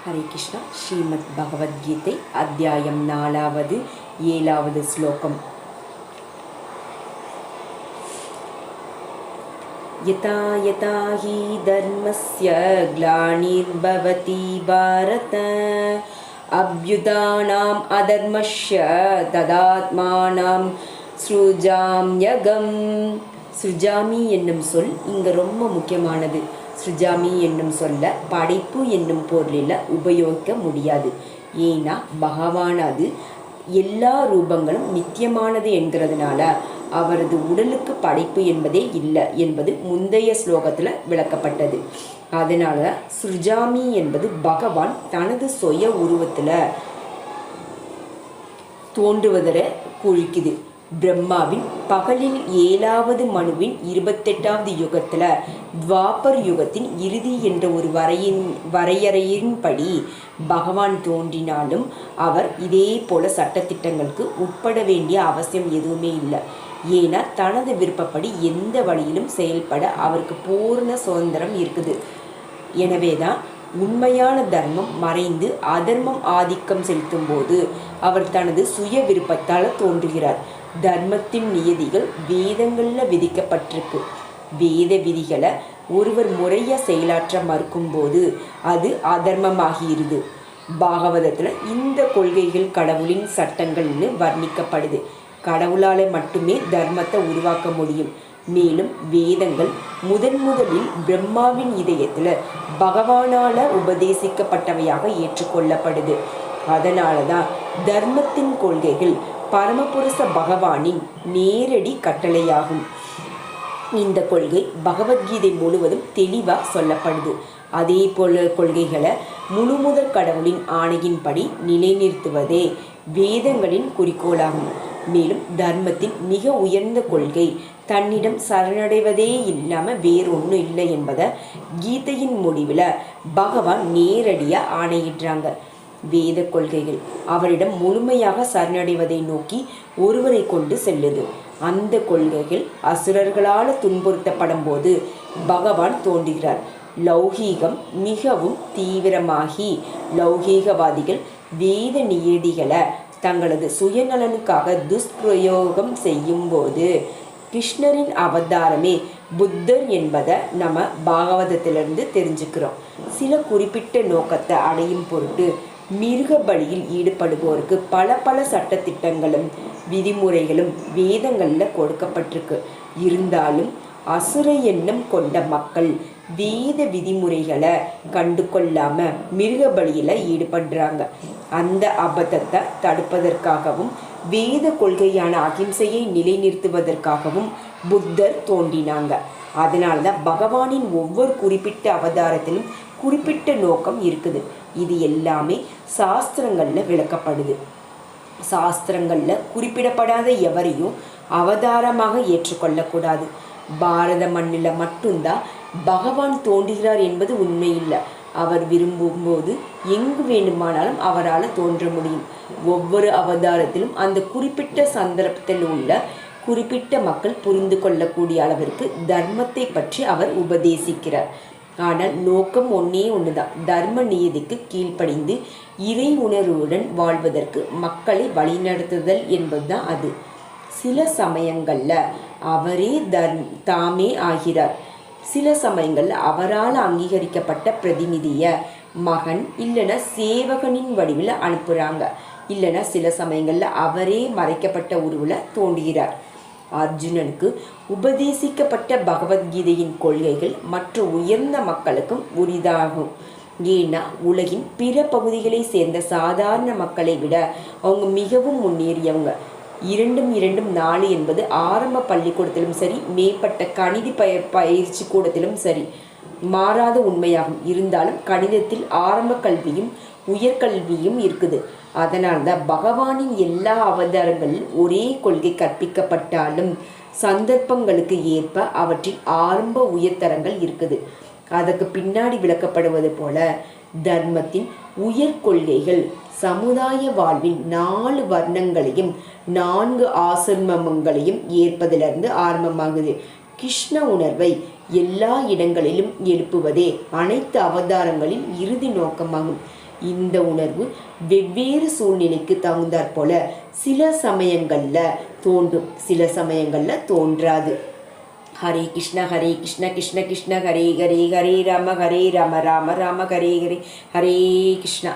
ஹரே கிருஷ்ணா ஸ்ரீமத் பகவத்கீதை அத்தியாயம் நாலாவது ஏழாவது ஸ்லோகம் यथा यथा हि धर्मस्य ग्लानिर्भवति भारत अभ्युदानाम् अधर्मस्य तदात्मानां சுஜாம்யகம் சுஜாமி என்னும் சொல் இங்கே ரொம்ப முக்கியமானது சுஜாமி என்னும் சொல்ல படைப்பு என்னும் பொருளில் உபயோகிக்க முடியாது. ஏன்னா பகவான் அது எல்லா ரூபங்களும் நித்தியமானது என்கிறதுனால அவரது உடலுக்கு படைப்பு என்பதே இல்லை என்பது முந்தைய ஸ்லோகத்தில் விளக்கப்பட்டது. அதனால சுஜாமி என்பது பகவான் தனது சுய உருவத்தில் தோன்றுவதரை குறிக்குது. பிரம்மாவின் பகலில் ஏழாவது மனுவின் இருபத்தெட்டாவது யுகத்தில் துவாபர் யுகத்தின் இறுதி என்ற ஒரு வரையின் வரையறையின்படி பகவான் தோன்றினாலும் அவர் இதே போல சட்டத்திட்டங்களுக்கு உட்பட வேண்டிய அவசியம் எதுவுமே இல்லை. ஏன்னா தனது விருப்பப்படி எந்த வழியிலும் செயல்பட அவருக்கு பூர்ண சுதந்திரம் இருக்குது. எனவே தான் உண்மையான தர்மம் மறைந்து அதர்மம் ஆதிக்கம் செலுத்தும் போது அவர் தனது சுய விருப்பத்தால் தோன்றுகிறார். தர்மத்தின் நியதிகள் வேதங்களில் விதிக்கப்பட்டிருக்கு. வேத விதிகளை ஒருவர் முறையாக செயலாற்ற மறுக்கும்போது அது அதர்மமாகியிருது பாகவதத்தில் இந்த கொள்கைகள் கடவுளின் சட்டங்கள்னு வர்ணிக்கப்படுது. கடவுளால் மட்டுமே தர்மத்தை உருவாக்க முடியும். மேலும் வேதங்கள் முதன் முதலில் பிரம்மாவின் இதயத்தில் பகவானால் உபதேசிக்கப்பட்டவையாக ஏற்றுக்கொள்ளப்படுது. அதனால தான் தர்மத்தின் கொள்கைகள் பரமபுருஷ பகவானின் நேரடி கட்டளையாகும். இந்த கொள்கை பகவத்கீதை முழுவதும் தெளிவாக சொல்லப்படுது. அதே போல கொள்கைகளை முழுமுதற் கடவுளின் ஆணையின்படி நிலைநிறுத்துவதே வேதங்களின் குறிக்கோளாகும். மேலும் தர்மத்தின் மிக உயர்ந்த கொள்கை தன்னிடம் சரணடைவதே இல்லாமல் வேறொன்றும் இல்லை என்பதை கீதையின் முடிவில் பகவான் நேரடியாக ஆணையிடுறாங்க. வேத கொள்கைகள். அவரிடம் முழுமையாக சரணடைவதை நோக்கி ஒருவரை கொண்டு செல்லுது. அந்த கொள்கைகள் அசுரர்களால் துன்புறுத்தப்படும் போது பகவான் தோன்றுகிறார். லௌகீகம் மிகவும் தீவிரமாகி லௌகீகவாதிகள் வேத நியதிகளை தங்களது சுயநலனுக்காக துஷ்பிரயோகம் செய்யும்போது கிருஷ்ணரின் அவதாரமே புத்தர் என்பதை நம்ம பாகவதத்திலிருந்து தெரிஞ்சுக்கிறோம். சில குறிப்பிட்ட நோக்கத்தை அடையும் பொருட்டு மிருக பலியில் ஈடுபடுவோருக்கு பல பல சட்டத்திட்டங்களும் விதிமுறைகளும் வேதங்களில் கொடுக்கப்பட்டிருக்கு. இருந்தாலும் அசுர எண்ணம் கொண்ட மக்கள் வேத விதிமுறைகளை கண்டு கொள்ளாம மிருகபலியில் ஈடுபடுறாங்க. அந்த அபத்தத்தை தடுப்பதற்காகவும் வேத கொள்கையான அகிம்சையை நிலைநிறுத்துவதற்காகவும் புத்தர் தோன்றினாங்க. அதனால தான் பகவானின் ஒவ்வொரு குறிப்பிட்ட அவதாரத்திலும் குறிப்பிட்ட நோக்கம் இருக்குது. இது எல்லாமே சாஸ்திரங்களில் விளக்கப்படுது. சாஸ்திரங்களில் குறிப்பிடப்படாத எவரையும் அவதாரமாக ஏற்றுக்கொள்ளக்கூடாது. பாரத மண்ணில் மட்டும்தான் பகவான் தோன்றுகிறார் என்பது உண்மையில்லை. அவர் விரும்பும்போது எங்கு வேண்டுமானாலும் அவரால் தோன்ற முடியும். ஒவ்வொரு அவதாரத்திலும் அந்த குறிப்பிட்ட சந்தர்ப்பத்தில் உள்ள குறிப்பிட்ட மக்கள் புரிந்து கொள்ளக்கூடிய அளவிற்கு தர்மத்தை பற்றி அவர் உபதேசிக்கிறார். ஆனால் நோக்கம் ஒன்றே ஒன்று தான் தர்ம நியதிக்கு கீழ்ப்படிந்து இறை உணர்வுடன் வாழ்வதற்கு மக்களை வழிநடத்துதல் என்பதுதான் அது. சில சமயங்களில் அவரே தர்ம் தாமே ஆகிறார். சில சமயங்களில் அவரால் அங்கீகரிக்கப்பட்ட பிரதிநிதியை மகன் இல்லைன்னா சேவகனின் வடிவில் அனுப்புகிறாங்க இல்லைன்னா சில சமயங்களில் அவரே மறைக்கப்பட்ட உருவில் தோன்றுகிறார் அர்ஜுனனுக்கு உபதேசிக்கப்பட்ட பகவத்கீதையின் கொள்கைகள் மற்ற உயர்ந்த மக்களுக்கும் உரிதாகும். ஏன்னா உலகின் பிற பகுதிகளை சேர்ந்த சாதாரண மக்களை விட அவங்க மிகவும் முன்னேறியவங்க. இரண்டும் இரண்டும் நாலு என்பது ஆரம்ப பள்ளிக்கூடத்திலும் சரி மேம்பட்ட கணித பய பயிற்சி கூடத்திலும் சரி. மாறாத உண்மையாகும். இருந்தாலும் கணிதத்தில் ஆரம்ப கல்வியும் உயர்கல்வியும் இருக்குது. அதனால்தான் பகவானின் எல்லா அவதாரங்களில் ஒரே கொள்கை கற்பிக்கப்பட்டாலும் சந்தர்ப்பங்களுக்கு ஏற்ப அவற்றின் ஆரம்ப உயர்தரங்கள் இருக்குது. அதற்கு பின்னாடி விளக்கப்படுவது போல தர்மத்தின் உயர் கொள்கைகள் சமுதாய வாழ்வின் நாலு வர்ணங்களையும் நான்கு ஆசிரமங்களையும் ஏற்பதிலிருந்து ஆரம்பமாகுது. கிருஷ்ண உணர்வை எல்லா இடங்களிலும் எழுப்புவதே அனைத்து அவதாரங்களின் இறுதி நோக்கமாகும். இந்த உணர்வு வெவ்வேறு சூழ்நிலைக்கு தகுந்தாற் போல சில சமயங்களில் தோன்றும் சில சமயங்களில் தோன்றாது. ஹரே கிருஷ்ண ஹரே கிருஷ்ண கிருஷ்ண கிருஷ்ண ஹரே ஹரே ஹரே ராம ஹரே ராம ராம ராம ஹரே ஹரே ஹரே கிருஷ்ணா.